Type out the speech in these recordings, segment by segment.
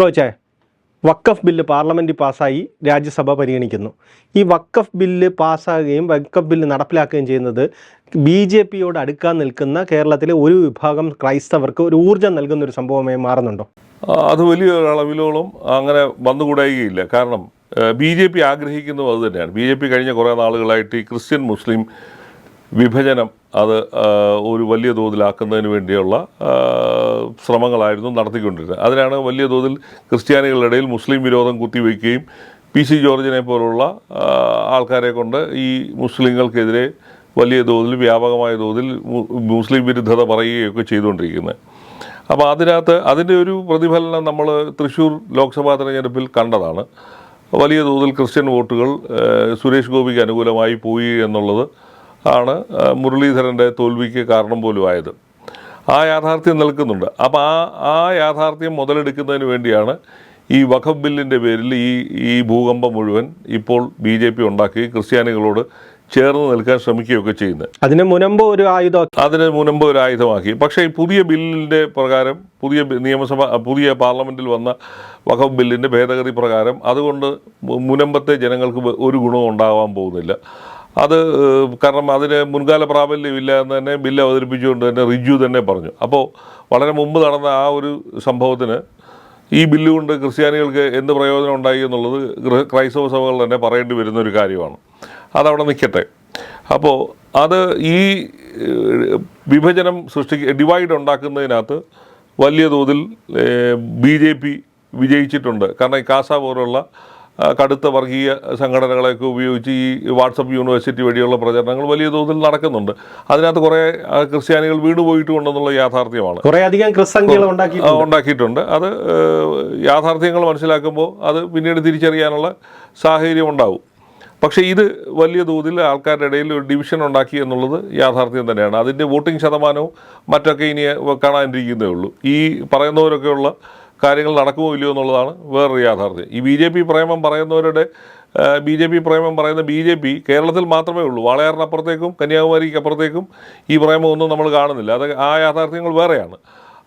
റോച്ചേ വക്കഫ് bill parliament പാസ്സായി രാജ്യസഭ പരിഗണിക്കുന്നു. ഈ വക്കഫ് ബില്ല് പാസ്സാകുകയും വക്കഫ് ബില്ല് നടപ്പിലാക്കുകയും ചെയ്യുന്നത് ബി ജെ പിയോട് അടുക്കാൻ നിൽക്കുന്ന കേരളത്തിലെ ഒരു വിഭാഗം ക്രൈസ്തവർക്ക് ഒരു ഊർജം നൽകുന്ന ഒരു സംഭവമായി മാറുന്നുണ്ടോ? അത് വലിയ അളവിലോളം അങ്ങനെ വന്നുകൂടായികയില്ല കാരണം ബി ജെ പി ആഗ്രഹിക്കുന്നത് അത് തന്നെയാണ്. ബി ജെ പി കഴിഞ്ഞ കുറേ നാളുകളായിട്ട് ഈ ക്രിസ്ത്യൻ മുസ്ലിം വിഭജനം അത് ഒരു വലിയ തോതിലാക്കുന്നതിന് വേണ്ടിയുള്ള ശ്രമങ്ങളായിരുന്നു നടത്തിക്കൊണ്ടിരുന്നത്. അതിനാണ് വലിയ തോതിൽ ക്രിസ്ത്യാനികളുടെ ഇടയിൽ മുസ്ലിം വിരോധം കുത്തിവെക്കുകയും പി സി ജോർജിനെ പോലുള്ള ആൾക്കാരെ കൊണ്ട് ഈ മുസ്ലിങ്ങൾക്കെതിരെ വലിയ തോതിൽ വ്യാപകമായ തോതിൽ മുസ്ലിം വിരുദ്ധത പറയുകയൊക്കെ ചെയ്തുകൊണ്ടിരിക്കുന്നത്. അപ്പോൾ അതിനകത്ത് അതിന്റെ ഒരു പ്രതിഫലനം നമ്മൾ തൃശ്ശൂർ ലോക്സഭാ തെരഞ്ഞെടുപ്പിൽ കണ്ടതാണ്. വലിയ തോതിൽ ക്രിസ്ത്യൻ വോട്ടുകൾ സുരേഷ് ഗോപിക്ക് അനുകൂലമായി പോയി എന്നുള്ളത് ആണ് മുരളീധരന്റെ തോൽവിക്ക് കാരണം പോലും ആയത്. ആ യാഥാർത്ഥ്യം നിൽക്കുന്നുണ്ട് അപ്പോൾ ആ ആ യാഥാർത്ഥ്യം മുതലെടുക്കുന്നതിന് വേണ്ടിയാണ് ഈ വഖഫ് ബില്ലിന്റെ പേരിൽ ഈ ഈ ഭൂകമ്പം മുഴുവൻ ഇപ്പോൾ ബി ജെ പി ഉണ്ടാക്കി ക്രിസ്ത്യാനികളോട് ചേർന്ന് നിൽക്കാൻ ശ്രമിക്കുകയൊക്കെ ചെയ്യുന്നത്. അതിന് മുനമ്പ് ഒരു ആയുധം അതിന് മുനമ്പ് ഒരു ആയുധമാക്കി. പക്ഷേ ഈ പുതിയ ബില്ലിന്റെ പ്രകാരം പുതിയ നിയമസഭ പുതിയ പാർലമെന്റിൽ വന്ന വഖഫ് ബില്ലിന്റെ ഭേദഗതി പ്രകാരം അതുകൊണ്ട് മുനമ്പത്തെ ജനങ്ങൾക്ക് ഒരു ഗുണവും ഉണ്ടാവാൻ പോകുന്നില്ല. അത് കാരണം അതിന് മുൻകാല പ്രാബല്യമില്ല എന്ന് തന്നെ ബില്ല് അവതരിപ്പിച്ചുകൊണ്ട് തന്നെ റിജു തന്നെ പറഞ്ഞു. അപ്പോൾ വളരെ മുമ്പ് നടന്ന ആ ഒരു സംഭവത്തിന് ഈ ബില്ലുകൊണ്ട് ക്രിസ്ത്യാനികൾക്ക് എന്ത് പ്രയോജനം ഉണ്ടായി എന്നുള്ളത് ക്ര- ക്രൈസ്തവ സഭകൾ തന്നെ പറയേണ്ടി വരുന്ന ഒരു കാര്യമാണ്. അതവിടെ നിൽക്കട്ടെ. അപ്പോൾ അത് ഈ വിഭജനം സൃഷ്ടിക്ക ഡിവൈഡ് ഉണ്ടാക്കുന്നതിനകത്ത് വലിയ തോതിൽ ബി ജെ പി വിജയിച്ചിട്ടുണ്ട്. കാരണം ഈ കാസ പോലുള്ള കടുത്ത വർഗീയ സംഘടനകളെയൊക്കെ ഉപയോഗിച്ച് ഈ വാട്സപ്പ് യൂണിവേഴ്സിറ്റി വഴിയുള്ള പ്രചരണങ്ങൾ വലിയ തോതിൽ നടക്കുന്നുണ്ട്. അതിനകത്ത് കുറേ ക്രിസ്ത്യാനികൾ വീട് പോയിട്ടുണ്ടെന്നുള്ള യാഥാർത്ഥ്യമാണ്. കുറേ അധികം ക്രിസ്സംഖ്യകൾ ഉണ്ടാക്കി ഉണ്ടാക്കിയിട്ടുണ്ട്. അത് യാഥാർത്ഥ്യങ്ങൾ മനസ്സിലാക്കുമ്പോൾ അത് പിന്നീട് തിരിച്ചറിയാനുള്ള സാഹചര്യം ഉണ്ടാവും. പക്ഷേ ഇത് വലിയ തോതിൽ ആൾക്കാരുടെ ഇടയിൽ ഒരു ഡിവിഷൻ ഉണ്ടാക്കി എന്നുള്ളത് യാഥാർത്ഥ്യം തന്നെയാണ്. അതിന്റെ വോട്ടിംഗ് ശതമാനവും മറ്റൊക്കെ ഇനി കാണാനിരിക്കുന്നേ ഉള്ളൂ. ഈ പറയുന്നവരൊക്കെയുള്ള കാര്യങ്ങൾ നടക്കുമോ ഇല്ലയോ എന്നുള്ളതാണ് വേറൊരു യാഥാർത്ഥ്യം. ഈ ബി ജെ പി പ്രേമം പറയുന്നവരുടെ ബി ജെ പി പ്രേമം പറയുന്ന ബി ജെ പി കേരളത്തിൽ മാത്രമേ ഉള്ളൂ. വാളയാറിനപ്പുറത്തേക്കും കന്യാകുമാരിക്ക് അപ്പുറത്തേക്കും ഈ പ്രേമമൊന്നും നമ്മൾ കാണുന്നില്ല. അത് ആ യാഥാർത്ഥ്യങ്ങൾ വേറെയാണ്.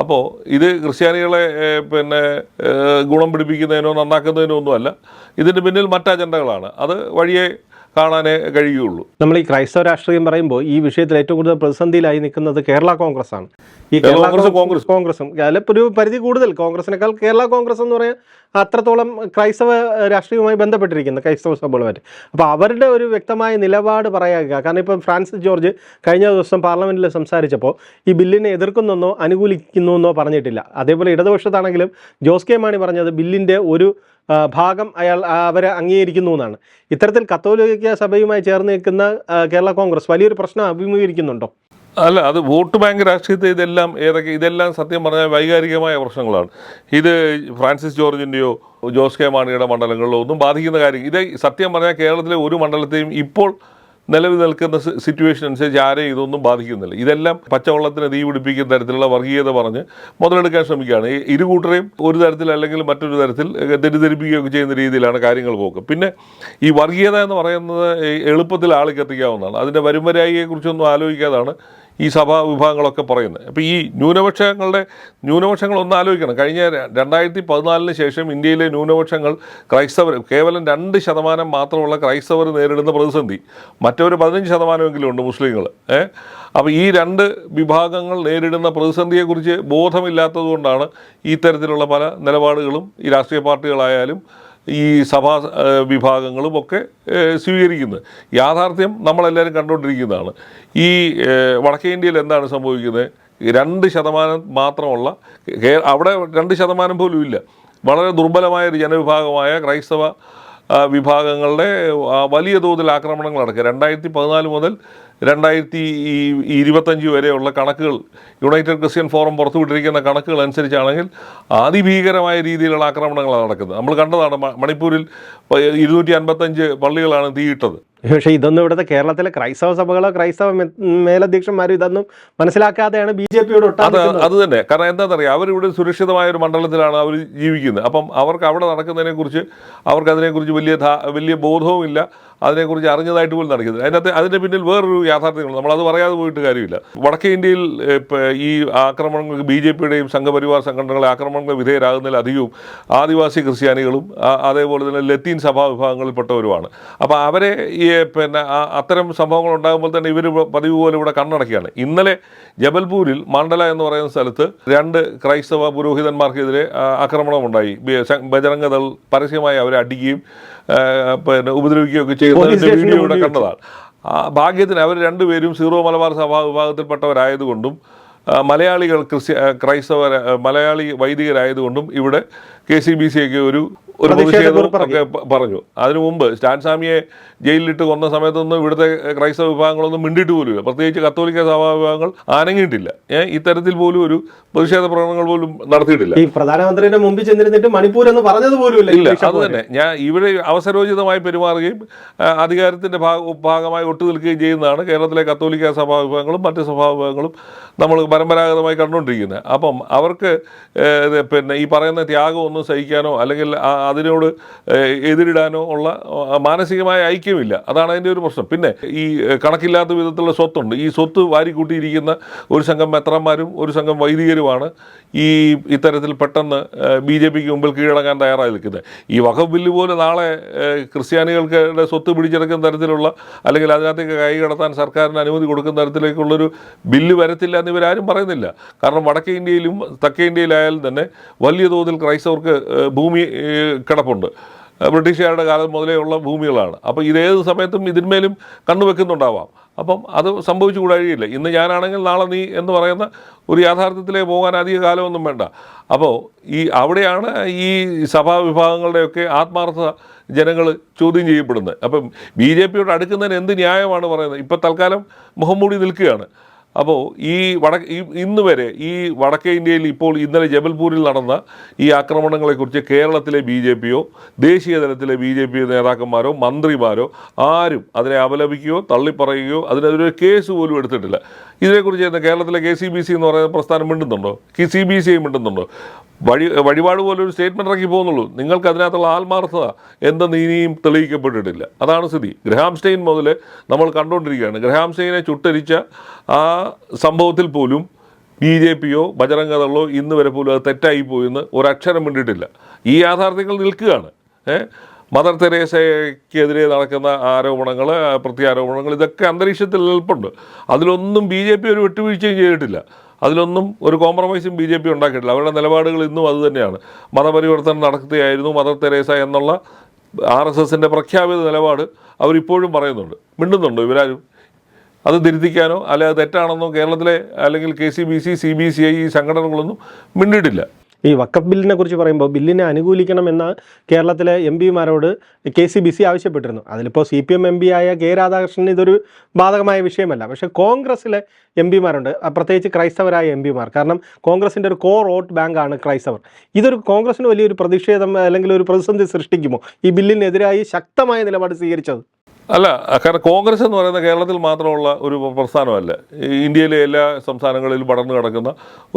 അപ്പോൾ ഇത് ക്രിസ്ത്യാനികളെ പിന്നെ ഗുണം പിടിപ്പിക്കുന്നതിനോ നന്നാക്കുന്നതിനോ ഒന്നുമല്ല. ഇതിന്റെ പിന്നിൽ മറ്റ് അജണ്ടകളാണ്. അത് വഴിയെ കാണാനേ കഴിയുള്ളൂ. നമ്മൾ ഈ ക്രൈസ്തവ രാഷ്ട്രീയം പറയുമ്പോൾ ഈ വിഷയത്തിൽ ഏറ്റവും കൂടുതൽ പ്രതിസന്ധിയിലായി നിൽക്കുന്നത് കേരള കോൺഗ്രസ് ആണ് ഈ കേരള കോൺഗ്രസ് കോൺഗ്രസും അതിലിപ്പോൾ ഒരു പരിധി കൂടുതൽ. കോൺഗ്രസിനേക്കാൾ കേരള കോൺഗ്രസ് എന്ന് പറയാൻ അത്രത്തോളം ക്രൈസ്തവ രാഷ്ട്രീയവുമായി ബന്ധപ്പെട്ടിരിക്കുന്നു ക്രൈസ്തവ സഭകളുമായിട്ട്. അപ്പോൾ അവരുടെ ഒരു വ്യക്തമായ നിലപാട് പറയുക. കാരണം ഇപ്പം ഫ്രാൻസിസ് ജോർജ് കഴിഞ്ഞ ദിവസം പാർലമെന്റിൽ സംസാരിച്ചപ്പോൾ ഈ ബില്ലിനെ എതിർക്കുന്നെന്നോ അനുകൂലിക്കുന്നെന്നോ പറഞ്ഞിട്ടില്ല. അതേപോലെ ഇടതുപക്ഷത്താണെങ്കിലും ജോസ് കെ മാണി പറഞ്ഞത് ബില്ലിന്റെ ഒരു ഭാഗം അയാൾ അവരെ അംഗീകരിക്കുന്നു എന്നാണ്. ഇത്തരത്തിൽ കത്തോലിക്ക സഭയുമായി ചേർന്ന് നിൽക്കുന്ന കേരള കോൺഗ്രസ് വലിയൊരു പ്രശ്നം അഭിമുഖീകരിക്കുന്നുണ്ടോ? അല്ല അത് വോട്ട് ബാങ്ക് രാഷ്ട്രീയത്തെ ഇതെല്ലാം ഏതൊക്കെ ഇതെല്ലാം സത്യം പറഞ്ഞാൽ വൈകാരികമായ പ്രശ്നങ്ങളാണ്. ഇത് ഫ്രാൻസിസ് ജോർജിന്റെയോ ജോസ് കെ മാണിയുടെ മണ്ഡലങ്ങളിലോ ഒന്നും ബാധിക്കുന്ന കാര്യം ഇത് സത്യം പറഞ്ഞാൽ കേരളത്തിലെ ഒരു മണ്ഡലത്തെയും ഇപ്പോൾ നിലവിൽ നിൽക്കുന്ന സിറ്റുവേഷൻ അനുസരിച്ച് ആരെയും ഇതൊന്നും ബാധിക്കുന്നില്ല. ഇതെല്ലാം പച്ചവെള്ളത്തിന് തീ പിടിപ്പിക്കുന്ന തരത്തിലുള്ള വർഗീയത പറഞ്ഞ് മുതലെടുക്കാൻ ശ്രമിക്കുകയാണ്. ഇരു കൂട്ടരെയും ഒരു തരത്തിൽ അല്ലെങ്കിൽ മറ്റൊരു തരത്തിൽ തെറ്റിദ്ധരിപ്പിക്കുകയൊക്കെ ചെയ്യുന്ന രീതിയിലാണ് കാര്യങ്ങൾ പോക്ക്. പിന്നെ ഈ വർഗീയത എന്ന് പറയുന്നത് എളുപ്പത്തിൽ ആളിക്കെത്തിക്കാവുന്നതാണ്. അതിന്റെ വരുംവരായിയെക്കുറിച്ചൊന്നും ആലോചിക്കാതാണ്. ഈ സഭാ വിഭാഗങ്ങളൊക്കെ പറയുന്നത്. അപ്പോൾ ഈ ന്യൂനപക്ഷങ്ങളുടെ ന്യൂനപക്ഷങ്ങൾ ഒന്ന് ആലോചിക്കണം. കഴിഞ്ഞ രണ്ടായിരത്തി പതിനാലിന് ശേഷം ഇന്ത്യയിലെ ന്യൂനപക്ഷങ്ങൾ ക്രൈസ്തവർ കേവലം രണ്ട് ശതമാനം മാത്രമുള്ള ക്രൈസ്തവർ നേരിടുന്ന പ്രതിസന്ധി. മറ്റൊരു പതിനഞ്ച് ശതമാനമെങ്കിലും ഉണ്ട് മുസ്ലിങ്ങൾ. അപ്പോൾ ഈ രണ്ട് വിഭാഗങ്ങൾ നേരിടുന്ന പ്രതിസന്ധിയെക്കുറിച്ച് ബോധമില്ലാത്തതുകൊണ്ടാണ് ഈ തരത്തിലുള്ള പല നിലപാടുകളും ഈ രാഷ്ട്രീയ പാർട്ടികളായാലും ഈ സഭാ വിഭാഗങ്ങളും ഒക്കെ സ്വീകരിക്കുന്നത്. യാഥാർത്ഥ്യം നമ്മളെല്ലാവരും കണ്ടുകൊണ്ടിരിക്കുന്നതാണ്. ഈ വടക്കേ ഇന്ത്യയിൽ എന്താണ് സംഭവിക്കുന്നത്? രണ്ട് ശതമാനം മാത്രമുള്ള അവിടെ രണ്ട് ശതമാനം പോലും ഇല്ല. വളരെ ദുർബലമായ ഒരു ജനവിഭാഗമായ ക്രൈസ്തവ വിഭാഗങ്ങളുടെ വലിയ തോതിൽ ആക്രമണങ്ങൾ നടക്കുക. രണ്ടായിരത്തി പതിനാല് മുതൽ രണ്ടായിരത്തി ഇരുപത്തഞ്ച് വരെയുള്ള കണക്കുകൾ യുണൈറ്റഡ് ക്രിസ്ത്യൻ ഫോറം പുറത്തുവിട്ടിരിക്കുന്ന കണക്കുകൾ അനുസരിച്ചാണെങ്കിൽ അതിഭീകരമായ രീതിയിലുള്ള ആക്രമണങ്ങളാണ് നടക്കുന്നത്. നമ്മൾ കണ്ടതാണ് മണിപ്പൂരിൽ ഇരുന്നൂറ്റി അൻപത്തഞ്ച് പള്ളികളാണ് തീയിട്ടത്. പക്ഷേ ഇതൊന്നും ഇവിടുത്തെ കേരളത്തിലെ ക്രൈസ്തവ സഭകളോ ക്രൈസ്തവ മേലധ്യക്ഷന്മാരും ഇതൊന്നും മനസ്സിലാക്കാതെയാണ് ബി ജെ പിയോട് അത് അത് തന്നെ. കാരണം എന്താണെന്നറിയാം? അവരിവിടെ സുരക്ഷിതമായ ഒരു മണ്ഡലത്തിലാണ് അവർ ജീവിക്കുന്നത്. അപ്പം അവർക്ക് അവിടെ നടക്കുന്നതിനെക്കുറിച്ച് അവർക്ക് അതിനെക്കുറിച്ച് വലിയ വലിയ വലിയ ബോധവുമില്ല. അതിനെക്കുറിച്ച് അറിഞ്ഞതായിട്ട് പോലും നടക്കുന്നത് അതിനകത്ത് അതിന്റെ പിന്നിൽ വേറൊരു യാഥാർത്ഥ്യങ്ങൾ നമ്മളത് പറയാതെ പോയിട്ട് കാര്യമില്ല. വടക്കേ ഇന്ത്യയിൽ ഈ ആക്രമണങ്ങൾക്ക് ബി ജെ പിയുടെയും സംഘപരിവാർ സംഘടനകളെ ആക്രമണങ്ങൾ വിധേയരാകുന്നതിൽ അധികവും ആദിവാസി ക്രിസ്ത്യാനികളും അതേപോലെ തന്നെ ലത്തീൻ സഭാ വിഭാഗങ്ങളിൽപ്പെട്ടവരുമാണ്. അപ്പോൾ അവരെ ഈ പിന്നെ അത്തരം സംഭവങ്ങൾ ഉണ്ടാകുമ്പോൾ തന്നെ ഇവർ പതിവ് പോലെ ഇവിടെ കണ്ണടക്കുകയാണ് ഇന്നലെ ജബൽപൂരിൽ മണ്ഡല എന്ന് പറയുന്ന സ്ഥലത്ത് രണ്ട് ക്രൈസ്തവ പുരോഹിതന്മാർക്കെതിരെ ആക്രമണമുണ്ടായി. ബജരംഗദൾ ദൾ പരസ്യമായി അവരെ അടിക്കുകയും പിന്നെ ഉപദ്രവിക്കുകയൊക്കെ പോലീസ് വീഡിയോ ഇവിടെ കണ്ടതാണ്. ഭാഗ്യത്തിന് അവർ രണ്ടുപേരും സീറോ മലബാർ സഭാ വിഭാഗത്തിൽപ്പെട്ടവരായതുകൊണ്ടും മലയാളികൾ ക്രിസ്ത്യ ക്രൈസ്തവ മലയാളി വൈദികരായതുകൊണ്ടും ഇവിടെ കെ സി ബി സി ഒക്കെ ഒരു ഒരു പ്രതിഷേധമൊക്കെ പറഞ്ഞു. അതിനു മുമ്പ് സ്റ്റാൻ സ്വാമിയെ ജയിലിലിട്ട് കൊന്ന സമയത്തൊന്നും ഇവിടുത്തെ ക്രൈസ്തവ വിഭാഗങ്ങളൊന്നും മിണ്ടിയിട്ട് പോലുമില്ല. പ്രത്യേകിച്ച് കത്തോലിക്ക സഭാ വിഭാഗങ്ങൾ ആനങ്ങിയിട്ടില്ല. ഏഹ് ഇത്തരത്തിൽ പോലും ഒരു പ്രതിഷേധ പ്രകടനങ്ങൾ പോലും നടത്തിയിട്ടില്ല. ഈ പ്രധാനമന്ത്രിയുടെ മുമ്പിൽ ചെന്നിരുന്നിട്ട് മണിപ്പൂർ എന്ന് പറഞ്ഞത് പോലും ഇല്ല. അത് തന്നെ ഞാൻ ഇവിടെ അവസരോചിതമായി പെരുമാറുകയും അധികാരത്തിന്റെ ഭാഗ ഭാഗമായി ഒട്ടു നിൽക്കുകയും ചെയ്യുന്നതാണ് കേരളത്തിലെ കത്തോലിക്ക സഭാ വിഭാഗങ്ങളും മറ്റ് സഭാ വിഭാഗങ്ങളും നമ്മൾ പരമ്പരാഗതമായി കണ്ടുകൊണ്ടിരിക്കുന്നത്. അപ്പം അവർക്ക് പിന്നെ ഈ പറയുന്ന ത്യാഗം ഒന്നും സഹിക്കാനോ അല്ലെങ്കിൽ ആ- അതിനോട് എതിരിടാനോ ഉള്ള മാനസികമായ ഐക്യമില്ല. അതാണ് അതിന്റെ ഒരു പ്രശ്നം. പിന്നെ ഈ കണക്കില്ലാത്ത വിധത്തിലുള്ള സ്വത്തുണ്ട്. ഈ സ്വത്ത് വാരിക്കൂട്ടിയിരിക്കുന്ന ഒരു സംഘം മെത്രന്മാരും ഒരു സംഘം വൈദികരുമാണ് ഈ ഇത്തരത്തിൽ പെട്ടെന്ന് ബി ജെ പിക്ക് മുമ്പിൽ കീഴടങ്ങാൻ തയ്യാറായി നിൽക്കുന്നത്. ഈ വഖഫ് ബില്ല് പോലെ നാളെ ഏഹ്, ക്രിസ്ത്യാനികൾക്ക് സ്വത്ത് പിടിച്ചെടുക്കുന്ന തരത്തിലുള്ള അല്ലെങ്കിൽ അതിനകത്തേക്ക് കൈ കടത്താൻ സർക്കാരിന് അനുമതി കൊടുക്കുന്ന തരത്തിലേക്കുള്ളൊരു ബില്ല് വരത്തില്ല എന്ന് ഇവരാരും പറയുന്നില്ല. കാരണം വടക്കേ ഇന്ത്യയിലും തെക്കേ ഇന്ത്യയിലായാലും തന്നെ വലിയ തോതിൽ ക്രൈസ്തവർക്ക് ഭൂമി കിടപ്പുണ്ട്. ബ്രിട്ടീഷുകാരുടെ കാലം മുതലേ ഉള്ള ഭൂമികളാണ്. അപ്പോൾ ഇതേത് സമയത്തും ഇതിന്മേലും കണ്ണുവെക്കുന്നുണ്ടാവാം അപ്പം അത് സംഭവിച്ചു കൂടാഴിയില്ല ഇന്ന് ഞാനാണെങ്കിൽ നാളെ നീ എന്ന് പറയുന്ന ഒരു യാഥാർത്ഥ്യത്തിലേ പോകാൻ അധിക കാലമൊന്നും വേണ്ട. അപ്പോൾ ഈ അവിടെയാണ് ഈ സഭാ വിഭാഗങ്ങളുടെയൊക്കെ ആത്മാർത്ഥ ജനങ്ങൾ ചോദ്യം ചെയ്യപ്പെടുന്നത്. അപ്പം ബി ജെ പിയോട് അടുക്കുന്നതിന് എന്ത് ന്യായമാണ് പറയുന്നത്? ഇപ്പം തൽക്കാലം മുഖംമൂടി നിൽക്കുകയാണ്. അപ്പോൾ ഈ വട ഇന്ന് വരെ ഈ വടക്കേ ഇന്ത്യയിൽ ഇപ്പോൾ ഇന്നലെ ജബൽപൂരിൽ നടന്ന ഈ ആക്രമണങ്ങളെക്കുറിച്ച് കേരളത്തിലെ ബി ജെ പിയോ ദേശീയ തലത്തിലെ ബി ജെ പി നേതാക്കന്മാരോ മന്ത്രിമാരോ ആരും അതിനെ അപലപിക്കുകയോ തള്ളിപ്പറയുകയോ അതിനെതിരെ കേസ് പോലും എടുത്തിട്ടില്ല. ഇതിനെക്കുറിച്ച് കേരളത്തിലെ കെ സി ബി സി എന്ന് പറയുന്ന പ്രസ്ഥാനം മിണ്ടുന്നുണ്ടോ? കെ സി ബി സി മിണ്ടുന്നുണ്ടോ? വഴി വഴിപാട് പോലെ ഒരു സ്റ്റേറ്റ്മെന്റ് ഇറക്കി പോകുന്നുള്ളൂ. നിങ്ങൾക്ക് അതിനകത്തുള്ള ആത്മാർത്ഥത എന്തെന്ന് ഇനിയും തെളിയിക്കപ്പെട്ടിട്ടില്ല. അതാണ് സ്ഥിതി. ഗ്രഹാംസ്റ്റൈൻ മുതൽ നമ്മൾ കണ്ടുകൊണ്ടിരിക്കുകയാണ് ഗ്രഹാംസ്റ്റൈനെ ചുട്ടരിച്ച ആ സംഭവത്തിൽ പോലും ബി ജെ പിയോ ബജറംഗതളോ ഇന്ന് വരെ പോലും അത് തെറ്റായി പോയെന്ന് ഒരക്ഷരം വേണ്ടിയിട്ടില്ല ഈ യാഥാർത്ഥ്യങ്ങൾ നിൽക്കുകയാണ്. മദർ തെരേസയ്ക്കെതിരെ നടക്കുന്ന ആരോപണങ്ങൾ പ്രത്യാരോപണങ്ങൾ ഇതൊക്കെ അന്തരീക്ഷത്തിൽ നിൽപ്പുണ്ട് അതിലൊന്നും ബി ജെ പി ഒരു വിട്ടുവീഴ്ചയും ചെയ്തിട്ടില്ല. അതിലൊന്നും ഒരു കോംപ്രമൈസും ബി ജെ പി ഉണ്ടാക്കിയിട്ടില്ല. അവരുടെ നിലപാടുകൾ ഇന്നും അതുതന്നെയാണ് മതപരിവർത്തനം നടത്തുകയായിരുന്നു മദർ തെരേസ എന്നുള്ള ആർ എസ് എസിന്റെ പ്രഖ്യാപിത നിലപാട് അവരിപ്പോഴും പറയുന്നുണ്ട്. മിണ്ടുന്നുണ്ടോ ഇവരാരും? അത് തിരുത്തിക്കാനോ അല്ലെ അത് തെറ്റാണെന്നോ കേരളത്തിലെ അല്ലെങ്കിൽ K C B C C B C I ഈ സംഘടനകളൊന്നും മിണ്ടിയിട്ടില്ല. ഈ വക്കഫ് ബില്ലിനെ കുറിച്ച് പറയുമ്പോൾ ബില്ലിനെ അനുകൂലിക്കണമെന്ന് കേരളത്തിലെ എം പിമാരോട് കെ സി ബി സി ആവശ്യപ്പെട്ടിരുന്നു. അതിലിപ്പോൾ C P M M P ആയ കെ രാധാകൃഷ്ണൻ ഇതൊരു ബാധകമായ വിഷയമല്ല. പക്ഷേ കോൺഗ്രസ്സിലെ എം പിമാരുണ്ട്. പ്രത്യേകിച്ച് ക്രൈസ്തവരായ എം പിമാർ. കാരണം കോൺഗ്രസിന്റെ ഒരു കോർ വോട്ട് ബാങ്കാണ് ക്രൈസ്തവർ. ഇതൊരു കോൺഗ്രസിന് വലിയൊരു പ്രതിഷേധം അല്ലെങ്കിൽ ഒരു പ്രതിസന്ധി സൃഷ്ടിക്കുമോ? ഈ ബില്ലിനെതിരായി ശക്തമായ നിലപാട് സ്വീകരിച്ചത് അല്ല കാരണം കോൺഗ്രസ് എന്ന് പറയുന്ന കേരളത്തിൽ മാത്രമുള്ള ഒരു പ്രസ്ഥാനമല്ല. ഇന്ത്യയിലെ എല്ലാ സംസ്ഥാനങ്ങളിലും പടർന്നു കിടക്കുന്ന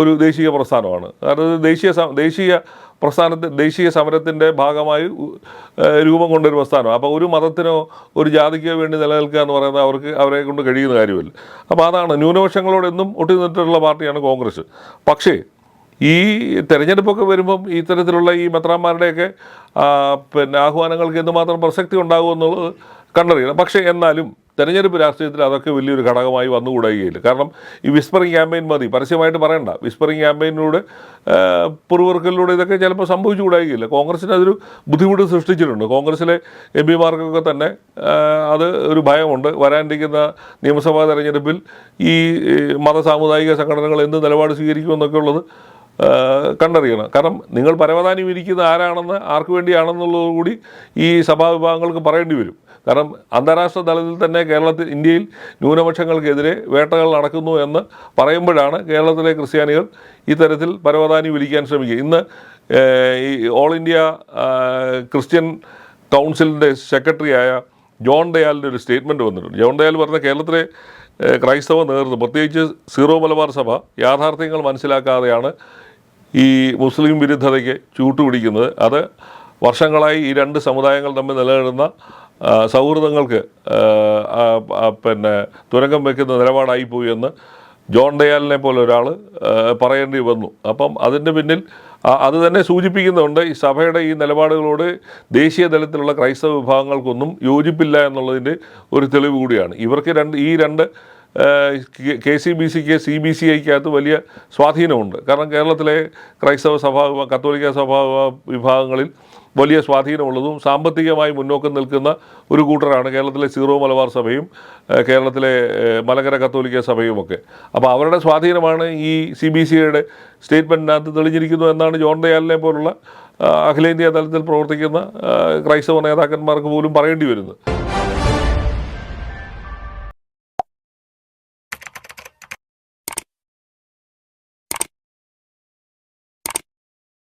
ഒരു ദേശീയ പ്രസ്ഥാനമാണ്. കാരണം ദേശീയ ദേശീയ പ്രസ്ഥാനത്തെ ദേശീയ സമരത്തിന്റെ ഭാഗമായി രൂപം കൊണ്ടൊരു പ്രസ്ഥാനം അപ്പോൾ ഒരു മതത്തിനോ ഒരു ജാതിക്കോ വേണ്ടി നിലനിൽക്കുക എന്ന് പറയുന്നത് അവർക്ക് അവരെ കൊണ്ട് കഴിയുന്ന കാര്യമല്ല. അപ്പോൾ അതാണ് ന്യൂനപക്ഷങ്ങളോട് എന്നും ഒട്ടി നിന്നിട്ടുള്ള പാർട്ടിയാണ് കോൺഗ്രസ്. പക്ഷേ ഈ തെരഞ്ഞെടുപ്പൊക്കെ വരുമ്പം ഇത്തരത്തിലുള്ള ഈ മെത്രാന്മാരുടെയൊക്കെ പിന്നെ ആഹ്വാനങ്ങൾക്ക് എന്തുമാത്രം പ്രസക്തി ഉണ്ടാകുമെന്നുള്ളത് കണ്ടറിയണം പക്ഷേ എന്നാലും തെരഞ്ഞെടുപ്പ് രാഷ്ട്രീയത്തിൽ അതൊക്കെ വലിയൊരു ഘടകമായി വന്നുകൂടുകയില്ല കാരണം ഈ വിസ്പറിംഗ് ക്യാമ്പയിൻ മതി. പരസ്യമായിട്ട് പറയണ്ട. വിസ്പറിംഗ് ക്യാമ്പയിനിലൂടെ പുറവുറുക്കലിലൂടെ ഇതൊക്കെ ചിലപ്പോൾ സംഭവിച്ചു കൂടായില്ല കോൺഗ്രസിന് അതൊരു ബുദ്ധിമുട്ട് സൃഷ്ടിച്ചിട്ടുണ്ട്. കോൺഗ്രസിലെ എം പിമാർക്കൊക്കെ തന്നെ അത് ഒരു ഭയമുണ്ട്. വരാനിരിക്കുന്ന നിയമസഭാ തെരഞ്ഞെടുപ്പിൽ ഈ ഈ മത സാമുദായിക സംഘടനകൾ എന്ത് നിലപാട് സ്വീകരിക്കുമെന്നൊക്കെ ഉള്ളത് കണ്ടറിയണം. കാരണം നിങ്ങൾ പരവതാനി ഇരിക്കുന്ന ആരാണെന്ന് ആർക്ക് വേണ്ടിയാണെന്നുള്ളത് കൂടി ഈ സഭാവിഭാഗങ്ങൾക്ക് പറയേണ്ടി വരും. കാരണം അന്താരാഷ്ട്ര തലത്തിൽ തന്നെ കേരളത്തിൽ ഇന്ത്യയിൽ ന്യൂനപക്ഷങ്ങൾക്കെതിരെ വേട്ടകൾ നടക്കുന്നു എന്ന് പറയുമ്പോഴാണ് കേരളത്തിലെ ക്രിസ്ത്യാനികൾ ഇത്തരത്തിൽ പരവതാനി വിളിക്കാൻ ശ്രമിക്കുക. ഇന്ന് ഈ ഓൾ ഇന്ത്യ ക്രിസ്ത്യൻ കൗൺസിലിന്റെ സെക്രട്ടറിയായ ജോൺ ദയാലിന്റെ ഒരു സ്റ്റേറ്റ്മെന്റ് വന്നിട്ടുണ്ട്. ജോൺ ദയാൽ പറഞ്ഞ കേരളത്തിലെ ക്രൈസ്തവ നേതൃത്വം പ്രത്യേകിച്ച് സീറോ മലബാർ സഭ യാഥാർത്ഥ്യങ്ങൾ മനസ്സിലാക്കാതെയാണ് ഈ മുസ്ലിം വിരുദ്ധതയ്ക്ക് ചൂട്ടുപിടിക്കുന്നത്. അത് വർഷങ്ങളായി ഈ രണ്ട് സമുദായങ്ങൾ തമ്മിൽ നിലനിൽക്കുന്ന ആ, സൗഹൃദങ്ങൾക്ക് പിന്നെ തുരങ്കം വെക്കുന്ന നിലപാടായി പോയി എന്ന് ജോൺ ഡയാലിനെ പോലെ ഒരാൾ പറയേണ്ടി വന്നു. അപ്പം അതിന്റെ പിന്നിൽ അത് തന്നെ സൂചിപ്പിക്കുന്നുണ്ട് ഈ സഭയുടെ ഈ നിലപാടുകളോട് ദേശീയ തലത്തിലുള്ള ക്രൈസ്തവ വിഭാഗങ്ങൾക്കൊന്നും യോജിപ്പില്ല എന്നുള്ളതിന്റെ ഒരു തെളിവ് കൂടിയാണ്. ഇവർക്ക് രണ്ട് ഈ രണ്ട് കെ സി ബി സിക്ക് സി ബി സി ഐക്കകത്ത് വലിയ സ്വാധീനമുണ്ട്. കാരണം കേരളത്തിലെ ക്രൈസ്തവ സഭാ കത്തോലിക്ക സഭാ വിഭാഗങ്ങളിൽ വലിയ സ്വാധീനമുള്ളതും സാമ്പത്തികമായി മുന്നോക്കം നിൽക്കുന്ന ഒരു കൂട്ടരാണ് കേരളത്തിലെ സീറോ മലബാർ സഭയും കേരളത്തിലെ മലകര കത്തോലിക്ക സഭയും ഒക്കെ. അപ്പോൾ അവരുടെ സ്വാധീനമാണ് ഈ സി ബി സി ഐയുടെ സ്റ്റേറ്റ്മെന്റിനകത്ത് തെളിഞ്ഞിരിക്കുന്നു എന്നാണ് ജോൺ ദയാലിനെ പോലുള്ള അഖിലേന്ത്യാ തലത്തിൽ പ്രവർത്തിക്കുന്ന ക്രൈസ്തവ നേതാക്കന്മാർക്ക് പോലും പറയേണ്ടി വരുന്നത്.